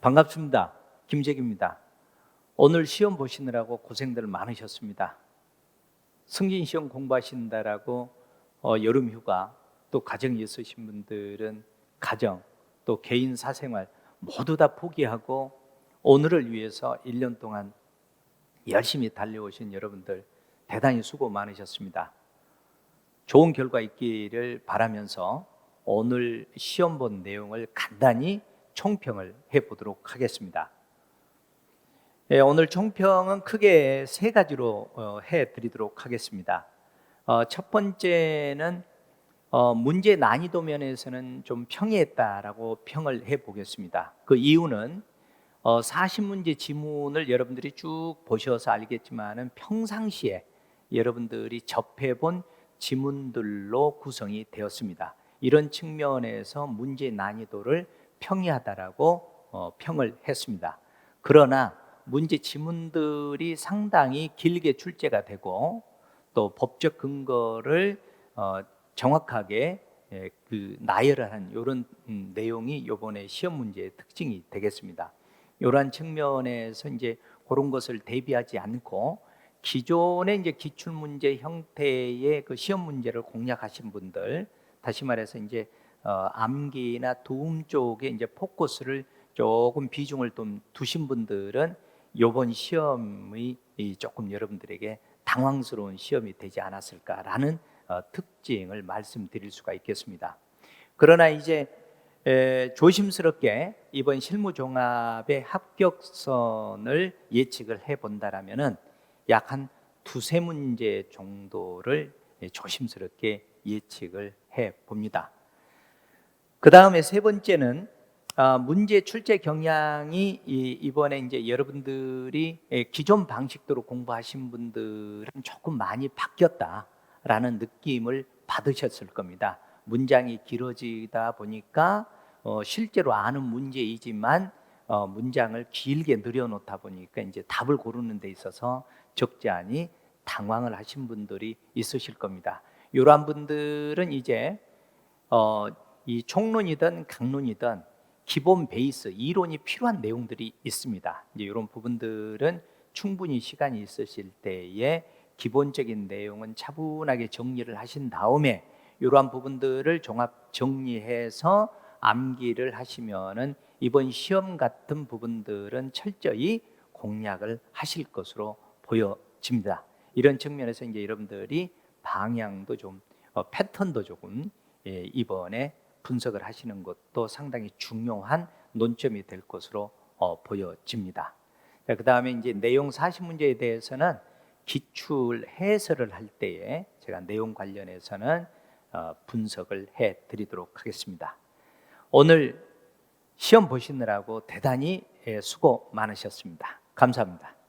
반갑습니다. 김재기입니다. 오늘 시험 보시느라고 고생들 많으셨습니다. 승진 시험 공부하신다라고 어, 여름 휴가 또 가정이 있으신 분들은 가정 또 개인 사생활 모두 다 포기하고 오늘을 위해서 1년 동안 열심히 달려오신 여러분들 대단히 수고 많으셨습니다. 좋은 결과 있기를 바라면서 오늘 시험 본 내용을 간단히 총평을 해 보도록 하겠습니다. 예, 오늘 총평은 크게 세 가지로 어, 해 드리도록 하겠습니다. 어, 첫 번째는 어, 문제 난이도 면에서는 좀 평이했다라고 평을 해 보겠습니다. 그 이유는 어, 40문제 지문을 여러분들이 쭉 보셔서 알겠지만은 평상시에 여러분들이 접해본 지문들로 구성이 되었습니다. 이런 측면에서 문제 난이도를 평이하다라고 어, 평을 했습니다. 그러나 문제 지문들이 상당히 길게 출제가 되고 또 법적 근거를 어, 정확하게 예, 그 나열을 한 이런 음, 내용이 이번에 시험 문제의 특징이 되겠습니다. 이러한 측면에서 이제 그런 것을 대비하지 않고 기존의 이제 기출 문제 형태의 그 시험 문제를 공략하신 분들 다시 말해서 이제 어, 암기나 도움 쪽에 이제 포커스를 조금 비중을 좀 두신 분들은 이번 시험이 이 조금 여러분들에게 당황스러운 시험이 되지 않았을까라는 어, 특징을 말씀드릴 수가 있겠습니다. 그러나 이제 에, 조심스럽게 이번 실무 종합의 합격선을 예측을 해 본다라면은 약 한 두세 문제 정도를 예, 조심스럽게 예측을 해 봅니다. 그 다음에 세 번째는 아, 문제 출제 경향이 이- 이번에 이제 여러분들이 예, 기존 방식대로 공부하신 분들은 조금 많이 바뀌었다라는 느낌을 받으셨을 겁니다. 문장이 길어지다 보니까 어, 실제로 아는 문제이지만 어, 문장을 길게 늘여놓다 보니까 이제 답을 고르는 데 있어서 적잖이 당황을 하신 분들이 있으실 겁니다. 이러한 분들은 이제 어, 이 총론이든 강론이든 기본 베이스 이론이 필요한 내용들이 있습니다. 이제 이런 부분들은 충분히 시간이 있으실 때에 기본적인 내용은 차분하게 정리를 하신 다음에 이러한 부분들을 종합 정리해서 암기를 하시면은 이번 시험 같은 부분들은 철저히 공략을 하실 것으로 보여집니다. 이런 측면에서 이제 여러분들이 방향도 좀 어, 패턴도 조금 예, 이번에 분석을 하시는 것도 상당히 중요한 논점이 될 것으로 어, 보여집니다. 그 다음에 이제 내용 40문제에 대해서는 기출 해설을 할 때에 제가 내용 관련해서는 어, 분석을 해 드리도록 하겠습니다. 오늘 시험 보시느라고 대단히 예, 수고 많으셨습니다. 감사합니다.